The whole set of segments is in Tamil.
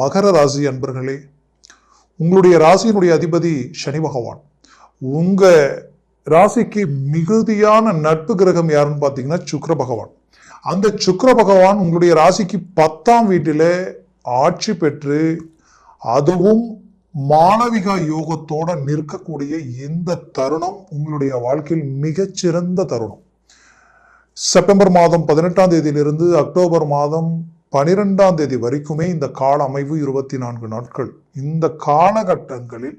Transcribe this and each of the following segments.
மகர ராசி அன்பர்களே உங்களுடைய ராசியினுடைய அதிபதி சனி பகவான். உங்கள் ராசிக்கு மிகுதியான நட்பு கிரகம் யாருன்னு பார்த்தீங்கன்னா சுக்கர பகவான். அந்த சுக்கர பகவான் உங்களுடைய ராசிக்கு பத்தாம் வீட்டில் ஆட்சி பெற்று அதுவும் மாணவிகா யோகத்தோட நிற்கக்கூடிய இந்த தருணம் உங்களுடைய வாழ்க்கையில் மிகச்சிறந்த தருணம். செப்டம்பர் மாதம் பதினெட்டாம் தேதியிலிருந்து அக்டோபர் மாதம் பனிரெண்டாம் தேதி வரைக்குமே இந்த கால அமைவு இருபத்தி நான்கு நாட்கள். இந்த காலகட்டங்களில்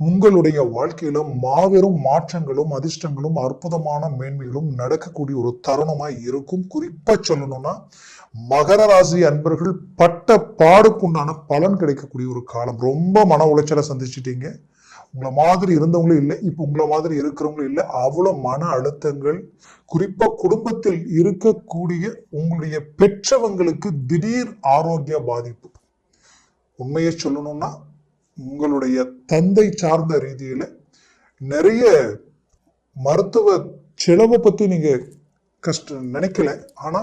உங்களுடைய வாழ்க்கையில மாபெரும் மாற்றங்களும் அதிர்ஷ்டங்களும் அற்புதமான மேன்மைகளும் நடக்கக்கூடிய ஒரு தருணமாய் இருக்கும். குறிப்பா சொல்லணும்னா மகர ராசி அன்பர்கள் பட்ட பாடுக்குண்டான பலன் கிடைக்கக்கூடிய ஒரு காலம். ரொம்ப மன உளைச்சலை சந்திச்சிட்டீங்க. உங்களை மாதிரி இருந்தவங்களும் இல்லை இப்போ உங்களை மாதிரி இருக்கிறவங்களும் இல்லை. அவ்வளவு மன அழுத்தங்கள் குறிப்பா குடும்பத்தில் இருக்கக்கூடிய உங்களுடைய பெற்றவங்களுக்கு திடீர் ஆரோக்கிய பாதிப்பு. உண்மையை சொல்லணும்னா உங்களுடைய தந்தை சார்ந்த ரீதியில நிறைய மருத்துவ செலவை பத்தி நீங்க கஷ்டம் நினைக்கல. ஆனா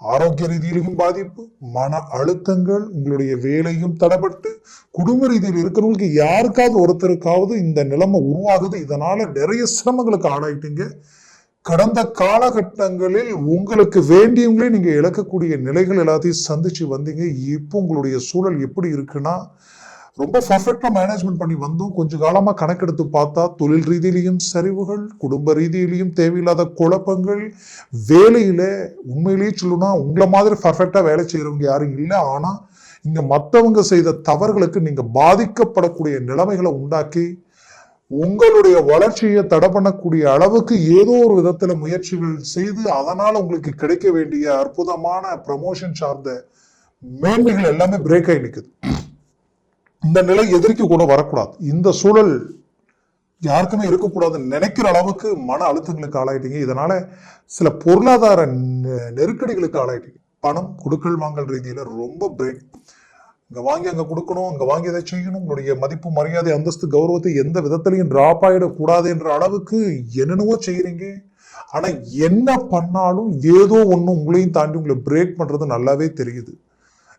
ஆரோக்கிய ரீதியிலும் பாதிப்பு மன அழுத்தங்கள் உங்களுடைய வேலையும் தடைப்பட்டு குடும்ப ரீதியில் இருக்கிறவங்களுக்கு யாருக்காவது ஒருத்தருக்காவது இந்த நிலைமை உருவாகுது. இதனால நிறைய சிரமங்களுக்கு ஆளாயிட்டீங்க. கடந்த காலகட்டங்களில் உங்களுக்கு வேண்டியவங்களே நீங்க இழக்கக்கூடிய நிலைகள் எல்லாத்தையும் சந்திச்சு வந்தீங்க. இப்போ உங்களுடைய சூழல் எப்படி இருக்குன்னா ரொம்ப பர்ஃபெக்டாக மேனேஜ்மெண்ட் பண்ணி வந்தோம் கொஞ்ச காலமாக கணக்கெடுத்து பார்த்தா தொழில் ரீதியிலையும் சரிவுகள் குடும்ப ரீதியிலையும் தேவையில்லாத குழப்பங்கள் வேலையில் உண்மையிலேயே சொல்லணும்னா உங்களை மாதிரி பர்ஃபெக்டாக வேலை செய்கிறவங்க யாரும் இல்லை. ஆனால் இங்கே மற்றவங்க செய்த தவறுகளுக்கு நீங்கள் பாதிக்கப்படக்கூடிய நிலைமைகளை உண்டாக்கி உங்களுடைய வளர்ச்சியை தடை பண்ணக்கூடிய அளவுக்கு ஏதோ ஒரு விதத்துல முயற்சிகள் செய்து அதனால உங்களுக்கு கிடைக்க வேண்டிய அற்புதமான ப்ரமோஷன் சார்ந்த மேன்மைகள் எல்லாமே பிரேக் ஆகி நிற்குது இந்த நிலை எதிர்க்கு கூட வரக்கூடாது. இந்த சூழல் யாருக்குமே இருக்கக்கூடாதுன்னு நினைக்கிற அளவுக்கு மன அழுத்தங்களுக்கு ஆளாயிட்டீங்க. இதனால சில பொருளாதார நெ- நெருக்கடிகளுக்கு ஆளாயிட்டீங்க. பணம் கொடுக்கல் வாங்கல் ரீதியில ரொம்ப பிரேக் இங்க வாங்கி அங்க கொடுக்கணும் அங்க வாங்கி இதை செய்யணும். உங்களுடைய மதிப்பு மரியாதை அந்தஸ்து கௌரவத்தை எந்த விதத்திலையும் டிராப் ஆயிடக்கூடாது என்ற அளவுக்கு என்னென்னவோ செய்யறீங்க. ஆனா என்ன பண்ணாலும் ஏதோ ஒன்று உங்களையும் தாண்டி உங்களை பிரேக் பண்றது நல்லாவே தெரியுது.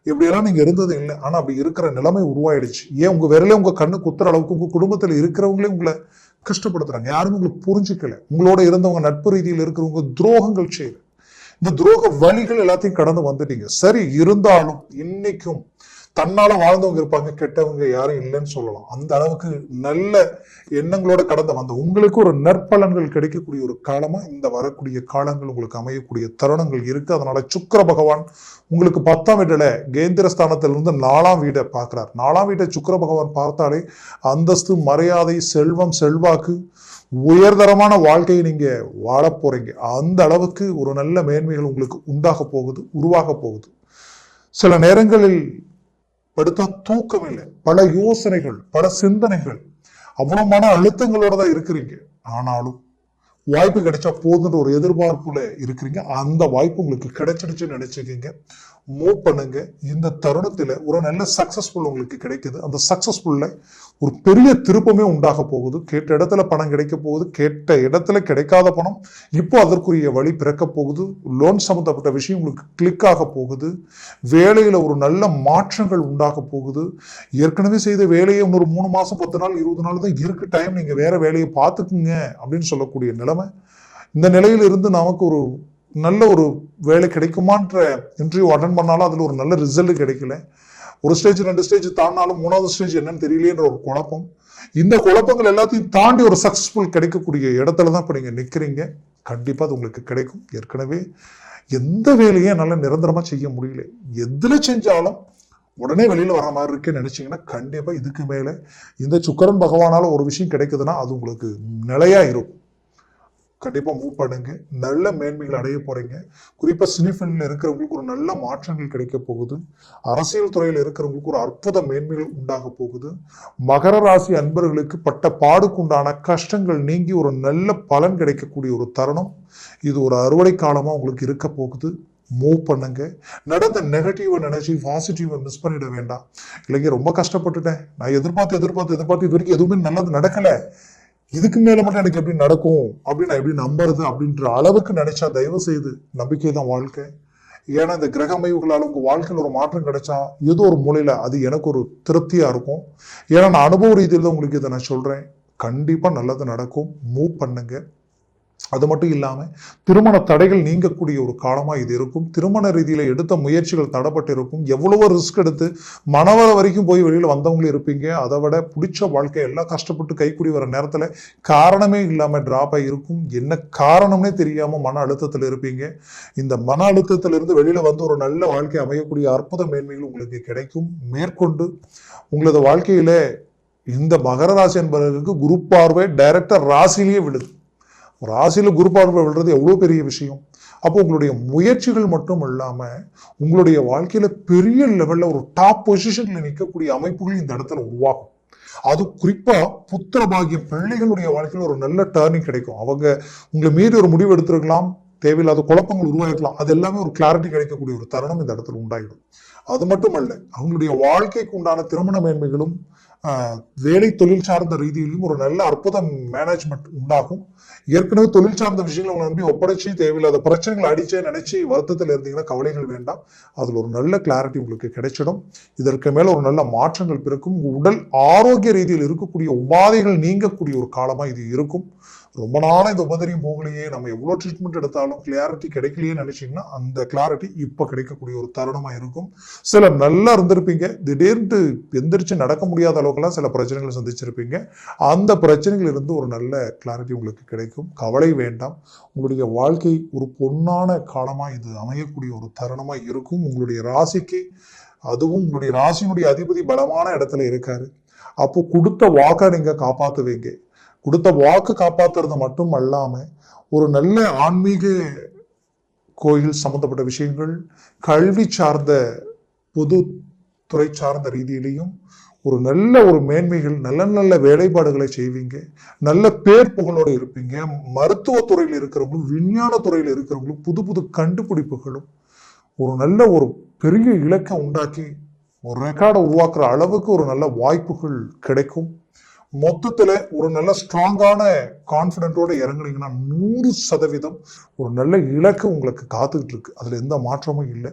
இப்படியெல்லாம் நீங்க இருந்தது இல்லை. ஆனா அப்படி இருக்கிற நிலைமை உருவாயிடுச்சு. ஏன் உங்க விரலே உங்க கண்ணு குத்துற அளவுக்கு உங்க குடும்பத்தில் இருக்கிறவங்களே உங்களை கஷ்டப்படுத்துறாங்க. யாருமே உங்களுக்கு புரிஞ்சுக்கல. உங்களோட இருந்தவங்க நட்பு ரீதியில் இருக்கிறவங்க துரோகங்கள் செய்யல. இந்த துரோக வழிகள் எல்லாத்தையும் கடந்து வந்துட்டீங்க. சரி இருந்தாலும் இன்னைக்கும் தன்னால வாழ்ந்தவங்க இருப்பாங்க கெட்டவங்க யாரும் இல்லைன்னு சொல்லலாம். அந்த அளவுக்கு நல்ல எண்ணங்களோட கடந்த வந்த உங்களுக்கு ஒரு நற்பலன்கள் கிடைக்கக்கூடிய ஒரு காலமா இந்த வரக்கூடிய காலங்கள் உங்களுக்கு அமையக்கூடிய தருணங்கள் இருக்கு. அதனால சுக்கர பகவான் உங்களுக்கு பத்தாம் வீட்டில் கேந்திரஸ்தானத்திலிருந்து நாலாம் வீடை பார்க்கிறார். நாலாம் வீட்டை சுக்கர பகவான் பார்த்தாலே அந்தஸ்து மரியாதை செல்வம் செல்வாக்கு உயர்தரமான வாழ்க்கையை நீங்க வாழ போறீங்க. அந்த அளவுக்கு ஒரு நல்ல மேன்மைகள் உங்களுக்கு உண்டாக போகுது உருவாக போகுது. சில நேரங்களில் படுத்தா தூக்கம் இல்லை பல யோசனைகள் பல சிந்தனைகள். அவ்வளவு மன அழுத்தங்களோட தான் இருக்கிறீங்க. ஆனாலும் வாய்ப்பு கிடைச்சா போதுன்ற ஒரு எதிர்பார்ப்புல இருக்கிறீங்க. அந்த வாய்ப்பு உங்களுக்கு கிடைச்சிடுச்சுன்னு நினைச்சுக்கீங்க. மூவ் பண்ணுங்க. இந்த தருணத்துல ஒரு நல்ல சக்சஸ்ஃபுல் உங்களுக்கு கிடைக்குது. அந்த சக்சஸ்ஃபுல்ல ஒரு பெரிய திருப்பமே உண்டாக போகுது. கேட்ட இடத்துல பணம் கிடைக்க போகுது. கேட்ட இடத்துல கிடைக்காத பணம் இப்போ அதற்குரிய வழி பிறக்க போகுது. லோன் சம்மந்தப்பட்ட விஷயம் உங்களுக்கு கிளிக் ஆக போகுது. வேலையில் ஒரு நல்ல மாற்றங்கள் உண்டாக போகுது. ஏற்கனவே செய்த வேலையை இன்னொரு மூணு மாசம் பத்து நாள் இருபது நாள் தான் இருக்கு. டைம் நீங்க வேற வேலையை பார்த்துக்குங்க அப்படின்னு சொல்லக்கூடிய நிலைமை இந்த நிலையில் இருந்து நமக்கு ஒரு நல்ல ஒரு வேலை கிடைக்குமான்ற இன்டர்வியூ அட்டன் பண்ணாலும் அதுல ஒரு நல்ல ரிசல்ட் கிடைக்கல. ஒரு ஸ்டேஜ் ரெண்டு ஸ்டேஜ் தாண்டினாலும் மூணாவது ஸ்டேஜ் என்னன்னு தெரியலேன்ற ஒரு குழப்பம். இந்த குழப்பங்கள் எல்லாத்தையும் தாண்டி ஒரு சக்ஸஸ்ஃபுல் கிடைக்கக்கூடிய இடத்துல தான் இப்போ நீங்க நிக்கிறீங்க. கண்டிப்பாக அது உங்களுக்கு கிடைக்கும். ஏற்கனவே எந்த வேலையும் என்னால நிரந்தரமா செய்ய முடியல. எதில் செஞ்சாலும் உடனே வெளியில வர மாதிரி இருக்குன்னு நினைச்சீங்கன்னா கண்டிப்பா இதுக்கு மேலே இந்த சுக்கரன் பகவானால ஒரு விஷயம் கிடைக்குதுன்னா அது உங்களுக்கு நிலையா இருக்கும். கண்டிப்பாக மூவ் பண்ணுங்க. நல்ல மேன்மைகள் அடைய போகிறீங்க குறிப்பாக சினிஃபீல்ட்ல இருக்கிறவங்களுக்கு ஒரு நல்ல மாற்றங்கள் கிடைக்க போகுது. அரசியல் துறையில் இருக்கிறவங்களுக்கு ஒரு அற்புத மேன்மைகள் உண்டாக போகுது. மகர ராசி அன்பர்களுக்கு பட்ட பாடுக்குண்டான கஷ்டங்கள் நீங்கி ஒரு நல்ல பலன் கிடைக்கக்கூடிய ஒரு தருணம். இது ஒரு அறுவடை காலமாக உங்களுக்கு இருக்க போகுது. மூவ் பண்ணுங்க. நடந்த நெகட்டிவை நினைச்சு பாசிட்டிவை மிஸ் பண்ணிட வேண்டாம். இல்லைங்க ரொம்ப கஷ்டப்பட்டுட்டேன். நான் எதிர்பார்த்து எதிர்பார்த்து எதிர்பார்த்து இது வரைக்கும் எதுவுமே நல்லது நடக்கல. இதுக்கு மேல மட்டும் எனக்கு எப்படி நடக்கும்? அப்படின்னு நான் எப்படி நம்புறது? அப்படின்ற அளவுக்கு நினைச்சா தயவு செய்து நம்பிக்கை தான் வாழ்க்கை. ஏன்னா இந்த கிரக அமைவுகளால் உங்க வாழ்க்கையில் ஒரு மாற்றம் கிடைச்சா ஏதோ ஒரு மூலையில அது எனக்கு ஒரு திருப்தியா இருக்கும். ஏன்னா நான் அனுபவ ரீதியில் தான் உங்களுக்கு இதை நான் சொல்றேன். கண்டிப்பா நல்லது நடக்கும். மூவ் பண்ணுங்க. அது மட்டும் இல்லாமல் திருமண தடைகள் நீங்கக்கூடிய ஒரு காலமாக இது இருக்கும். திருமண ரீதியில் எடுத்த முயற்சிகள் தடப்பட்டு இருக்கும் எவ்வளவோ ரிஸ்க் எடுத்து மனவர வரைக்கும் போய் வெளியில் வந்தவங்களும் இருப்பீங்க. அதை விட பிடிச்ச வாழ்க்கை எல்லாம் கஷ்டப்பட்டு கைக்கூடி வர நேரத்தில் காரணமே இல்லாமல் ட்ராப் ஆகி இருக்கும். என்ன காரணம்னே தெரியாமல் மன அழுத்தத்தில் இருப்பீங்க. இந்த மன அழுத்தத்திலிருந்து வெளியில் வந்து ஒரு நல்ல வாழ்க்கை அமையக்கூடிய அற்புத மேன்மைகள் உங்களுக்கு கிடைக்கும். மேற்கொண்டு உங்களது வாழ்க்கையிலே இந்த மகர ராசி என்பவர்களுக்கு குரு பார்வை டைரக்டர் ராசிலேயே விழுது. ராசியில குரு பார்வை விழுறது எவ்வளோ பெரிய விஷயம்? அப்போ உங்களுடைய முயற்சிகள் மட்டும் இல்லாமல் உங்களுடைய வாழ்க்கையில் பெரிய லெவலில் ஒரு டாப் பொசிஷனில் நிற்கக்கூடிய அமைப்புகள் இந்த இடத்துல உருவாகும். அது குறிப்பா புத்திர பாகியம் பிள்ளைகளுடைய வாழ்க்கையில் ஒரு நல்ல டேர்னிங் கிடைக்கும். அவங்க உங்களை மீறி ஒரு முடிவு எடுத்திருக்கலாம் தேவையில்லாத குழப்பங்கள் உருவாக்கலாம் அது எல்லாமே ஒரு கிளாரிட்டி கிடைக்கக்கூடிய ஒரு தருணம் இந்த இடத்துல உண்டாயிடும். அது மட்டுமல்ல அவங்களுடைய வாழ்க்கைக்கு உண்டான திருமண மேன்மைகளும் வேலை தொழில் சார்ந்த ரீதியிலும் ஒரு நல்ல அற்புத மேனேஜ்மெண்ட் உண்டாகும். ஏற்கனவே தொழில் சார்ந்த விஷயங்களை உங்களை நம்பி ஒப்படைச்சு தேவையில்லாத பிரச்சனைகளை அடிச்சே நினைச்சு வருத்தத்தில் இருந்தீங்கன்னா கவலைகள் வேண்டாம். அதில் ஒரு நல்ல கிளாரிட்டி உங்களுக்கு கிடைச்சிடும். இதற்கு மேல ஒரு நல்ல மாற்றங்கள் பிறக்கும். உடல் ஆரோக்கிய ரீதியில் இருக்கக்கூடிய உபாதைகள் நீங்கக்கூடிய ஒரு காலமாக இது இருக்கும். ரொம்ப நாளாக இந்த உபதரியம் போகலையே நம்ம எவ்வளோ ட்ரீட்மெண்ட் எடுத்தாலும் கிளாரிட்டி கிடைக்கலையே நினைச்சிங்கன்னா அந்த கிளாரிட்டி இப்போ கிடைக்கக்கூடிய ஒரு தருணமாக இருக்கும். சில நல்லா இருந்திருப்பீங்க. திடீர்னு எந்திரிச்சு நடக்க முடியாத அளவுக்குலாம் சில பிரச்சனைகளை சந்திச்சிருப்பீங்க. அந்த பிரச்சனைகள் இருந்து ஒரு நல்ல கிளாரிட்டி உங்களுக்கு கிடைக்கும். கவலை வேண்டாம். உங்களுடைய வாழ்க்கை ஒரு பொன்னான காலமாக இது அமையக்கூடிய ஒரு தருணமாக இருக்கும். உங்களுடைய ராசிக்கு அதுவும் உங்களுடைய ராசியினுடைய அதிபதி பலமான இடத்துல இருக்காரு. அப்போ கொடுத்த வாக்கை நீங்கள் காப்பாற்றுவீங்க கொடுத்த வாக்கு காப்பாத்துறது மட்டும் அல்லாம ஒரு நல்ல ஆன்மீக கோயில் சம்பந்தப்பட்ட விஷயங்கள் கல்வி சார்ந்த பொது துறை சார்ந்த ரீதியிலையும் ஒரு நல்ல ஒரு மேன்மைகள் நல்ல நல்ல வேலைப்பாடுகளை செய்வீங்க நல்ல பேர் புகழோடு இருப்பீங்க மருத்துவத்துறையில் இருக்கிறவங்களும் விஞ்ஞான துறையில் இருக்கிறவங்களும் புது புது கண்டுபிடிப்புகளும் ஒரு நல்ல ஒரு பெரிய இலக்கை உண்டாக்கி ஒரு ரெக்கார்டை உருவாக்குற அளவுக்கு ஒரு நல்ல வாய்ப்புகள் கிடைக்கும். மொத்தத்துல ஒரு நல்ல ஸ்ட்ராங்கான கான்பிடென்ட்டோட இறங்குனீங்கன்னா நூறு சதவீதம் ஒரு நல்ல இலக்கு உங்களுக்கு காத்துக்கிட்டு இருக்கு. அதுல எந்த மாற்றமும் இல்லை.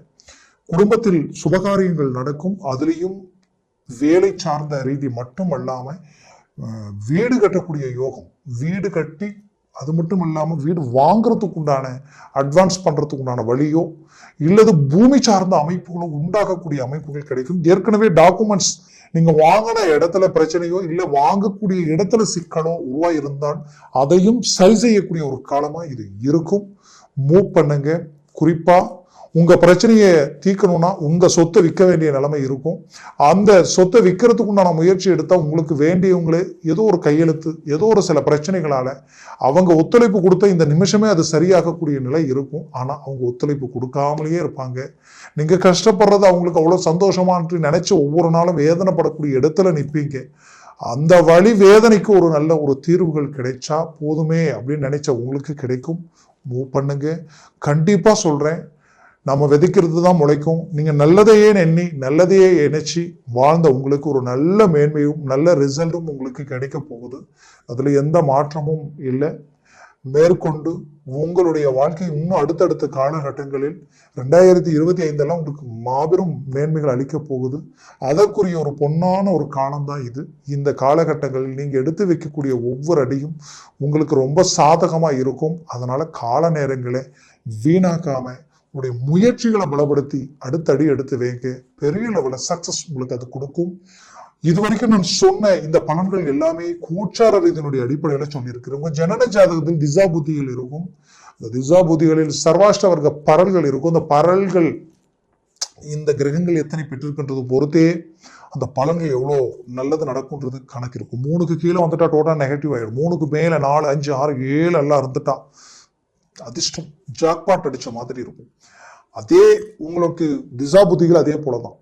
குடும்பத்தில் சுபகாரியங்கள் நடக்கும். அதுலேயும் வேலை சார்ந்த ரீதி மட்டும் அல்லாமல் வீடு கட்டக்கூடிய யோகம் வீடு கட்டி அது மட்டும் இல்லாமல் வீடு வாங்குறதுக்கு உண்டான அட்வான்ஸ் பண்ணுறதுக்கு உண்டான வழியோ இல்லது பூமி சார்ந்த அமைப்புகளோ உண்டாகக்கூடிய அமைப்புகள் கிடைக்கும். ஏற்கனவே டாக்குமெண்ட்ஸ் நீங்கள் வாங்கின இடத்துல பிரச்சனையோ இல்லை வாங்கக்கூடிய இடத்துல சிக்கலோ உருவாக இருந்தால் அதையும் சரி செய்யக்கூடிய ஒரு காலமாக இது இருக்கும். மூவ் பண்ணுங்க. குறிப்பாக உங்கள் பிரச்சனையை தீர்க்கணும்னா உங்கள் சொத்தை விற்க வேண்டிய நிலைமை இருக்கும். அந்த சொத்தை விற்கிறதுக்கு உண்டான முயற்சி எடுத்தால் உங்களுக்கு வேண்டியவங்களே ஏதோ ஒரு கையெழுத்து ஏதோ ஒரு சில பிரச்சனைகளால் அவங்க ஒத்துழைப்பு கொடுத்த இந்த நிமிஷமே அது சரியாகக்கூடிய நிலை இருக்கும். ஆனால் அவங்க ஒத்துழைப்பு கொடுக்காமலேயே இருப்பாங்க. நீங்கள் கஷ்டப்படுறது அவங்களுக்கு அவ்வளோ சந்தோஷமானு நினச்சி ஒவ்வொரு நாளும் வேதனைப்படக்கூடிய இடத்துல நிற்பீங்க. அந்த வழி வேதனைக்கு ஒரு நல்ல ஒரு தீர்வுகள் கிடைச்சா போதுமே அப்படின்னு நினைச்ச உங்களுக்கு கிடைக்கும். மூவ் பண்ணுங்க. கண்டிப்பாக சொல்கிறேன் நம்ம விதைக்கிறது தான் முளைக்கும். நீங்கள் நல்லதையே எண்ணி நல்லதையே இணைச்சி வாழ்ந்த உங்களுக்கு ஒரு நல்ல மேன்மையும் நல்ல ரிசல்ட்டும் உங்களுக்கு கிடைக்க போகுது. அதில் எந்த மாற்றமும் இல்லை. மேற்கொண்டு உங்களுடைய வாழ்க்கை இன்னும் அடுத்தடுத்த காலகட்டங்களில் ரெண்டாயிரத்தி இருபத்தி ஐந்தெல்லாம் உங்களுக்கு மாபெரும் மேன்மைகள் அளிக்க போகுது. அதற்குரிய ஒரு பொன்னான ஒரு காலம்தான் இது. இந்த காலகட்டங்களில் நீங்கள் எடுத்து வைக்கக்கூடிய ஒவ்வொரு அடியும் உங்களுக்கு ரொம்ப சாதகமாக இருக்கும். அதனால் கால நேரங்களை வீணாக்காமல் உங்களுடைய முயற்சிகளை பலப்படுத்தி அடுத்த அடி எடுத்து வைங்க. பெரிய லெவலில் சக்சஸ் உங்களுக்கு அது கொடுக்கும். இதுவரைக்கும் நான் சொன்ன இந்த பலன்கள் எல்லாமே கூச்சார ரீதியினுடைய அடிப்படையில சொல்லியிருக்கிறேன். உங்கள் ஜனன ஜாதகத்தில் திசா புத்திகள் இருக்கும். அந்த திசா புத்திகளில் சர்வாஷ்ட வர்க்க பரல்கள் இருக்கும். அந்த பரல்கள் இந்த கிரகங்கள் எத்தனை பெற்றிருக்கின்றது பொறுத்தே அந்த பலன்கள் எவ்வளோ நல்லது நடக்கும்ன்றது கணக்கு இருக்கும் மூணுக்கு கீழே வந்துட்டா டோட்டல் நெகட்டிவ் ஆகிடும் மூணுக்கு மேலே நாலு அஞ்சு ஆறு ஏழு எல்லாம் இருந்துட்டா. அதிர்ஷ்டம் ஜாக்பாட் அடிச்ச மாதிரி இருக்கும். அதே உங்களுக்கு திசா புத்திகள் அதே போலதான்.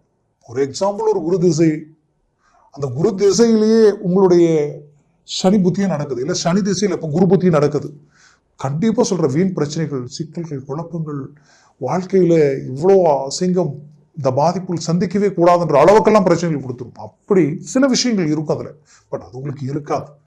ஒரு எக்ஸாம்பிள் ஒரு குரு திசை. அந்த குரு திசையிலேயே உங்களுடைய சனி புத்தியும் நடக்குது. இல்லை சனி திசையில் இப்போ குரு புத்தியும் நடக்குது. கண்டிப்பாக சொல்கிற வீண் பிரச்சனைகள் சிக்கல்கள் குழப்பங்கள் வாழ்க்கையில் இவ்வளோ அசிங்கம் இந்த பாதிப்புகள் சந்திக்கவே கூடாதுன்ற அளவுக்கெல்லாம் பிரச்சனைகள் கொடுத்துரும். அப்படி சில விஷயங்கள் இருக்கும் அதில். பட் அது உங்களுக்கு இருக்காது.